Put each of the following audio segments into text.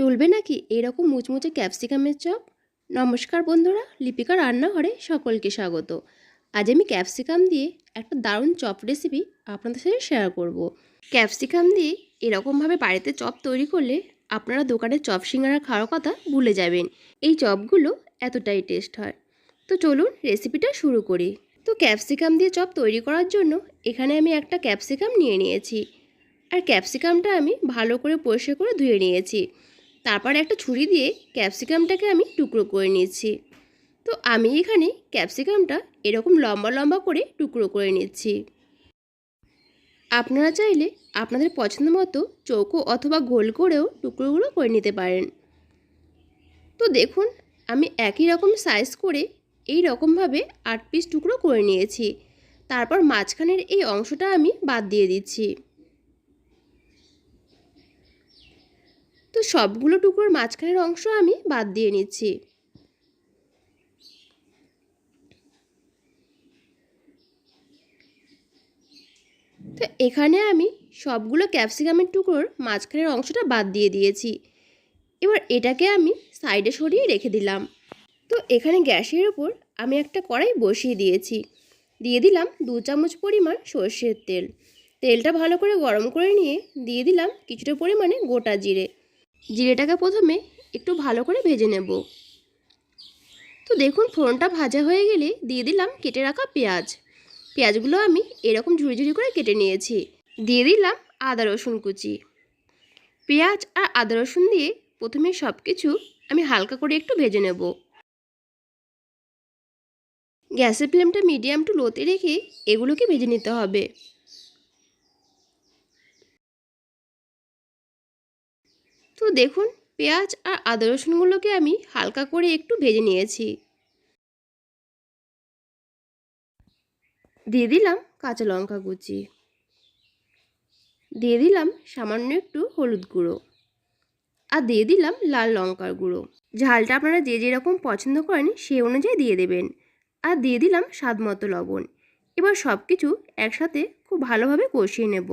চলবে নাকি? এরকম মুচমুচে ক্যাপসিকামের চপ? নমস্কার বন্ধুরা, লিপিকা রান্নাঘরে সকলকে স্বাগত। আজ আমি ক্যাপসিকাম দিয়ে একটা দারুণ চপ রেসিপি আপনাদের সাথে শেয়ার করব। ক্যাপসিকাম দিয়ে এরকমভাবে বাড়িতে চপ তৈরি করলে আপনারা দোকানে চপ সিঙ্গারা খাওয়ার কথা ভুলে যাবেন। এই চপগুলো এতটাই টেস্ট হয়। তো চলুন রেসিপিটা শুরু করি। তো ক্যাপসিকাম দিয়ে চপ তৈরি করার জন্য এখানে আমি একটা ক্যাপসিকাম নিয়ে নিয়েছি। আর ক্যাপসিকামটা আমি ভালো করে পরিষ্কার করে ধুয়ে নিয়েছি। তারপর একটা ছুরি দিয়ে ক্যাপসিকামটাকে আমি টুকরো করে নিয়েছি। তো আমি এখানে ক্যাপসিকামটা এরকম লম্বা লম্বা করে টুকরো করে নিচ্ছি। আপনারা চাইলে আপনাদের পছন্দ মতো চৌকো অথবা গোল করেও টুকরোগুলো করে নিতে পারেন। তো দেখুন, আমি একই রকম সাইজ করে এই রকমভাবে আট পিস টুকরো করে নিয়েছি। তারপর মাঝখানের এই অংশটা আমি বাদ দিয়ে দিচ্ছি। তো সবগুলো টুকরোর মাঝখানের অংশ আমি বাদ দিয়ে নিচ্ছি। তো এখানে আমি সবগুলো ক্যাপসিকামের টুকরোর মাঝখানের অংশটা বাদ দিয়ে দিয়েছি। এবার এটাকে আমি সাইডে সরিয়ে রেখে দিলাম। তো এখানে গ্যাসের ওপর আমি একটা কড়াই বসিয়ে দিয়েছি। দিয়ে দিলাম দু চামচ পরিমাণ সর্ষের তেল। তেলটা ভালো করে গরম করে নিয়ে দিয়ে দিলাম কিছুটা পরিমাণে গোটা জিরে। জিরেটাকে প্রথমে একটু ভালো করে ভেজে নেব। তো দেখুন, ফোড়নটা ভাজা হয়ে গেলে দিয়ে দিলাম কেটে রাখা পেঁয়াজ। পেঁয়াজগুলো আমি এরকম ঝুড়ি ঝুড়ি করে কেটে নিয়েছি। দিয়ে দিলাম আদা রসুন কুচি। পেঁয়াজ আর আদা রসুন দিয়ে প্রথমে সব কিছু আমি হালকা করে একটু ভেজে নেব। গ্যাসের ফ্লেমটা মিডিয়াম টু লোতে রেখে এগুলোকে ভেজে নিতে হবে। তো দেখুন, পেঁয়াজ আর আদা রসুনগুলোকে আমি হালকা করে একটু ভেজে নিয়েছি। দিয়ে দিলাম কাঁচা লঙ্কা কুচি। দিয়ে দিলাম সামান্য একটু হলুদ গুঁড়ো। আর দিয়ে দিলাম লাল লঙ্কার গুঁড়ো। ঝালটা আপনারা যে যেরকম পছন্দ করেন সে অনুযায়ী দিয়ে দেবেন। আর দিয়ে দিলাম স্বাদ মতো লবণ। এবার সব কিছু একসাথে খুব ভালোভাবে কষিয়ে নেব।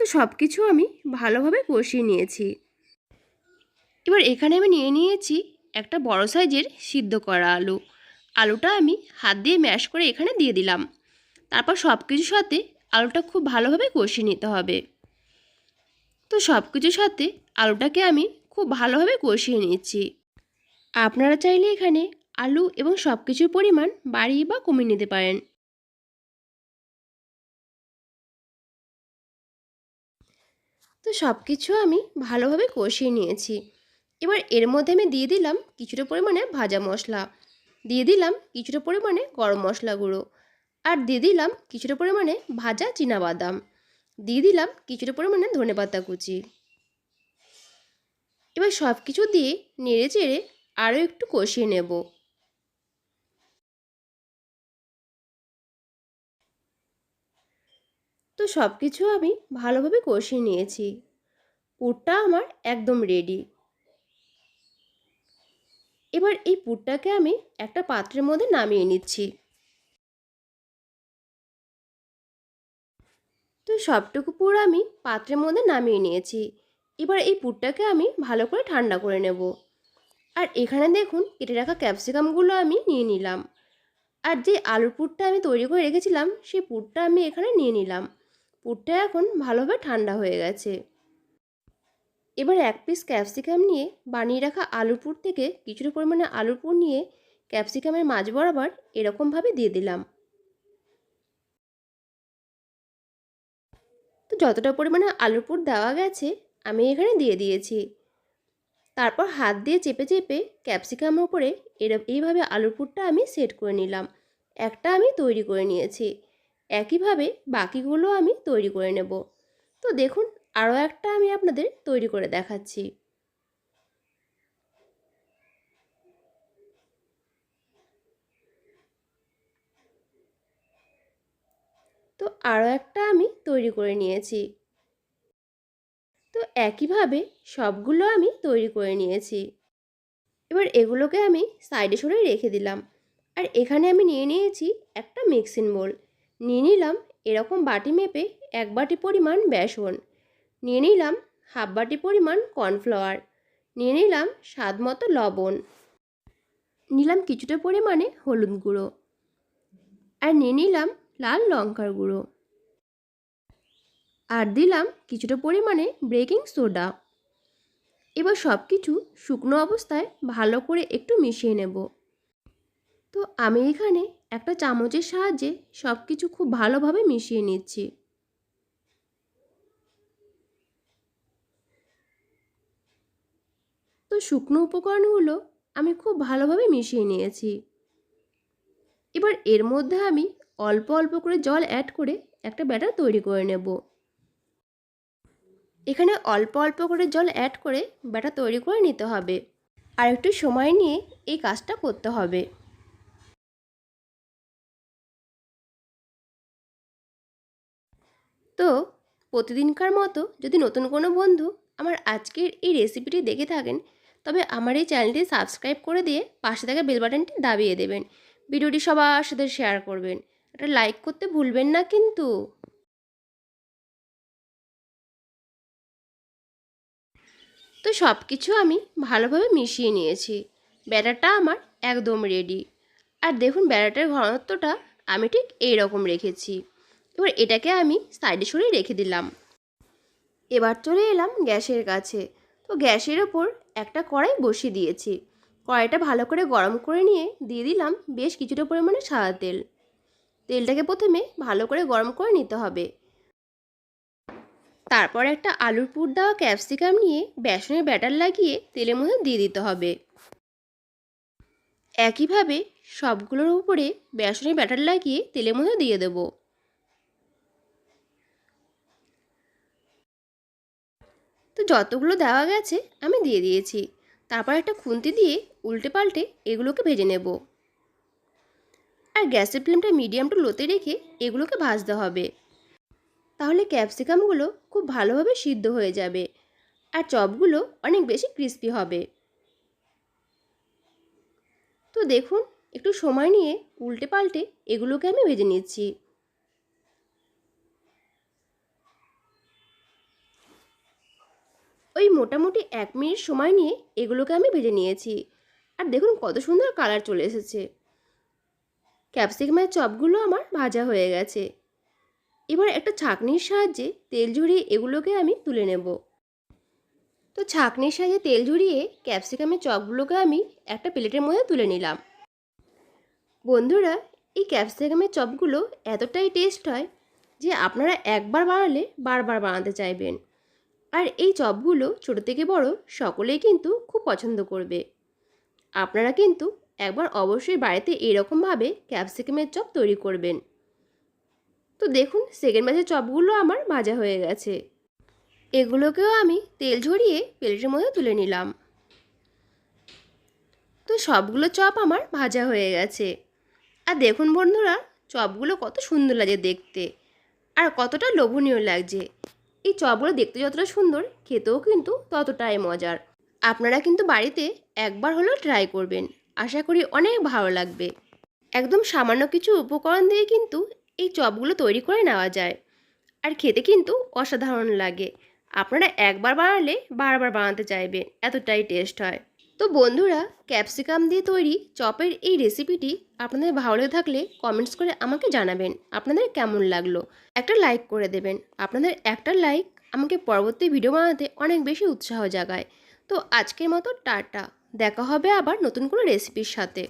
তো সব কিছু আমি ভালোভাবে কষিয়ে নিয়েছি। এবার এখানে আমি নিয়ে নিয়েছি একটা বড় সাইজের সিদ্ধ করা আলু। আলুটা আমি হাত দিয়ে ম্যাশ করে এখানে দিয়ে দিলাম। তারপর সব কিছুর সাথে আলুটা খুব ভালোভাবে কষিয়ে নিতে হবে। তো সব কিছুর সাথে আলুটাকে আমি খুব ভালোভাবে কষিয়ে নিচ্ছি আপনারা চাইলে এখানে আলু এবং সব কিছুর পরিমাণ বাড়িয়ে বা কমিয়ে নিতে পারেন। তো সব কিছু আমি ভালোভাবে কষিয়ে নিয়েছি। এবার এর মধ্যে আমি দিয়ে দিলাম কিছুটা পরিমাণে ভাজা মশলা। দিয়ে দিলাম কিছুটা পরিমাণে গরম মশলা গুঁড়ো। আর দিয়ে দিলাম কিছুটা পরিমাণে ভাজা বাদাম দিয়ে দিলাম কিছুটা পরিমাণে ধনেপাতা কুচি। এবার সব কিছু দিয়ে নেড়ে চেড়ে আরও একটু কষিয়ে নেব। তো সব কিছু আমি ভালোভাবে কষিয়ে নিয়েছি। পুরটা আমার একদম রেডি এবার এই পুরটাকে আমি একটা পাত্রের মধ্যে নামিয়ে নিচ্ছি। তো সবটুকু পুর আমি পাত্রের মধ্যে নামিয়ে নিয়েছি। এবার এই পুরটাকে আমি ভালো করে ঠান্ডা করে নেব। আর এখানে দেখুন, কেটে রাখা ক্যাপসিকামগুলো আমি নিয়ে নিলাম। আর যে আলুর পুরটা আমি তৈরি করে রেখেছিলাম সেই পুরটা আমি এখানে নিয়ে নিলাম। পুরটা এখন ভালোভাবে ঠান্ডা হয়ে গেছে। এবার এক পিস ক্যাপসিকাম নিয়ে বানিয়ে রাখা আলুর পুর থেকে কিছুটা পরিমাণে আলুর পুর নিয়ে ক্যাপসিকামের মাঝ বরাবর এরকমভাবে দিয়ে দিলাম। তো যতটা পরিমাণে আলুর পুর দেওয়া গেছে, আমি এখানে দিয়ে দিয়েছি। তারপর হাত দিয়ে চেপে চেপে ক্যাপসিকামের উপরে এর এইভাবে আলুর পুরটা আমি সেট করে নিলাম। একটা আমি তৈরি করে নিয়েছি। একইভাবে বাকিগুলো আমি তৈরি করে নেব। তো দেখুন, আরও একটা আমি আপনাদের তৈরি করে দেখাচ্ছি। তো আরও একটা আমি তৈরি করে নিয়েছি। তো একইভাবে সবগুলো আমি তৈরি করে নিয়েছি। এবার এগুলোকে আমি সাইডে সরে রেখে দিলাম। আর এখানে আমি নিয়ে নিয়েছি একটা মিক্সিং বোল। নিয়ে নিলাম এরকম বাটি মেপে এক বাটি পরিমাণ বেসন। নিয়ে নিলাম হাফ বাটি পরিমাণ কর্নফ্লাওয়ার। নিয়ে নিলাম স্বাদ মতো লবণ। নিলাম কিছুটা পরিমাণে হলুদ গুঁড়ো। আর নিয়ে নিলাম লাল লঙ্কার গুঁড়ো। আর দিলাম কিছুটা পরিমাণে বেকিং সোডা। এবার সব কিছু শুকনো অবস্থায় ভালো করে একটু মিশিয়ে নেব। তো আমি এখানে একটা চামচের সাহায্যে সব কিছু খুব ভালোভাবে মিশিয়ে নিচ্ছি। তো শুকনো উপকরণগুলো আমি খুব ভালোভাবে মিশিয়ে নিয়েছি। এবার এর মধ্যে আমি অল্প অল্প করে জল অ্যাড করে একটা ব্যাটার তৈরি করে নেব। এখানে অল্প অল্প করে জল অ্যাড করে ব্যাটার তৈরি করে নিতে হবে। আর একটু সময় নিয়ে এই কাজটা করতে হবে। তো প্রতিদিনকার মতো যদি নতুন কোনো বন্ধু আমার আজকের এই রেসিপিটি দেখে থাকেন, তবে আমার এই চ্যানেলটি সাবস্ক্রাইব করে দিয়ে পাশে থাকা বেল বাটনটি দাবিয়ে দেবেন। ভিডিওটি সবার সাথে শেয়ার করবেন। এটা লাইক করতে ভুলবেন না কিন্তু। তো সব কিছু আমি ভালোভাবে মিশিয়ে নিয়েছি। ব্যাটারটা আমার একদম রেডি আর দেখুন ব্যাটারটার ঘনত্বটা আমি ঠিক এই রকম রেখেছি। এবার এটাকে আমি সাইডে সরিয়ে রেখে দিলাম। এবার চলে এলাম গ্যাসের কাছে। তো গ্যাসের ওপর একটা কড়াই বসিয়ে দিয়েছি। কড়াইটা ভালো করে গরম করে নিয়ে দিয়ে দিলাম বেশ কিছুটা পরিমাণে সাদা তেল। তেলটাকে প্রথমে ভালো করে গরম করে নিতে হবে। তারপর একটা আলুর পুর দেওয়া ক্যাপসিকাম নিয়ে বেসনের ব্যাটার লাগিয়ে তেলের মধ্যে দিয়ে দিতে হবে। একইভাবে সবগুলোর উপরে বেসনের ব্যাটার লাগিয়ে তেলের মধ্যে দিয়ে দেব। তো যতগুলো দেওয়া গেছে, আমি দিয়ে দিয়েছি। তারপর একটা খুন্তি দিয়ে উল্টে পাল্টে এগুলোকে ভেজে নেব। আর গ্যাসের ফ্লেমটা মিডিয়াম টু লোতে রেখে এগুলোকে ভাজতে হবে। তাহলে ক্যাপসিকামগুলো খুব ভালোভাবে সিদ্ধ হয়ে যাবে আর চপগুলো অনেক বেশি ক্রিস্পি হবে। তো দেখুন, একটু সময় নিয়ে উল্টে পাল্টে এগুলোকে আমি ভেজে নিচ্ছি। ওই মোটামুটি এক মিনিট সময় নিয়ে এগুলোকে আমি ভেজে নিয়েছি। আর দেখুন কত সুন্দর কালার চলে এসেছে। ক্যাপসিকামের চপগুলো আমার ভাজা হয়ে গেছে। এবার একটা ছাঁকনির সাহায্যে তেল ঝরিয়ে এগুলোকে আমি তুলে নেব। তো ছাঁকনির সাহায্যে তেল ঝরিয়ে ক্যাপসিকামের চপগুলোকে আমি একটা প্লেটের মধ্যে তুলে নিলাম। বন্ধুরা, এই ক্যাপসিকামের চপগুলো এতটাই টেস্ট হয় যে আপনারা একবার বানালে বারবার বানাতে চাইবেন। আর এই চপগুলো ছোটো থেকে বড় সকলেই কিন্তু খুব পছন্দ করবে। আপনারা কিন্তু একবার অবশ্যই বাড়িতে এরকমভাবে ক্যাপসিকামের চপ তৈরি করবেন। তো দেখুন সেকেন্ড ব্যাচের চপগুলো আমার ভাজা হয়ে গেছে। এগুলোকেও আমি তেল ঝরিয়ে প্লেটের মধ্যে তুলে নিলাম। তো সবগুলো চপ আমার ভাজা হয়ে গেছে। আর দেখুন বন্ধুরা, চপগুলো কত সুন্দর লাগে দেখতে। আর কতটা লোভনীয় লাগছে। এই চপগুলো দেখতে যতটা সুন্দর, খেতেও কিন্তু ততটাই মজার। আপনারা কিন্তু বাড়িতে একবার হলেও ট্রাই করবেন। আশা করি অনেক ভালো লাগবে। একদম সামান্য কিছু উপকরণ দিয়ে কিন্তু এই চপগুলো তৈরি করে নেওয়া যায়। আর খেতে কিন্তু অসাধারণ লাগে। আপনারা একবার বানালে বারবার বানাতে চাইবেন এতটাই টেস্ট হয়। তো বন্ধুরা ক্যাপসিকাম দিয়ে তৈরি চপের এই রেসিপিটি আপনাদের ভালো লেগে থাকলে কমেন্টস করে আমাকে জানাবেন। আপনাদের কেমন লাগল? একটা লাইক করে দেবেন। আপনাদের একটা লাইক আমাকে পরবর্তী ভিডিও বানাতে অনেক বেশি উৎসাহ জাগায়। তো আজকের মতো টাটা। দেখা হবে আবার নতুন কোনো রেসিপির সাথে।